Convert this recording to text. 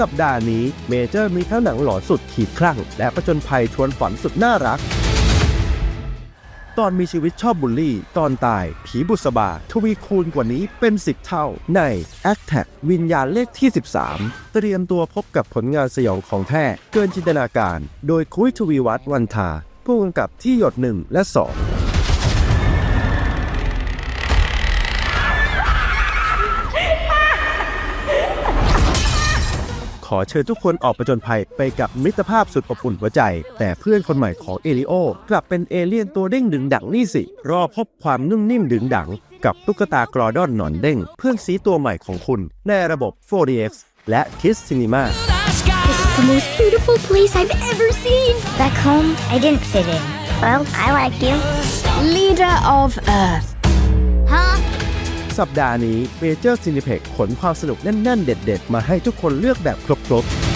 สัปดาห์นี้เมเจอร์มีทั้งหนังหลอนสุดขีดคลั่ง และประจนภัยชวนฝันสุดน่ารัก ตอนมีชีวิตชอบบูลลี่ ตอนตาย ผีบุษบา ทวีคูณกว่านี้เป็นสิบเท่า ใน a c t a c วิญญาณเลขที่ 13 เตรียมตัวพบกับผลงานสยองของแท้เกินจินตนาการ โดยคุยทวีวัฒน์วันทาผู้กำกับที่หยดหนึ่งและ2 ขอเชิญทุกคนออกประจนภัยไปกับมิตรภาพสุดอบอุ่นหัวใจ แต่เพื่อนคนใหม่ของเอลิโอกลับเป็นเอเลี่ยนตัวเด้งดึงดังนี่สิ รอพบความนุ่มนิ่มดึงดัง กับตุ๊กตากรอดอนหนอนเด้ง เพื่อนซีตัวใหม่ของคุณ ในระบบ 4DX และ Kiss Cinema This is the most beautiful place I've ever seen. Back home, I didn't fit in. Well, I like you. Leader of Earth. สัปดาห์นี้เบเจอร์ซินิเพ็กขนความสนุกแน่น ๆ เด็ด ๆ มาให้ทุกคนเลือกแบบครบๆ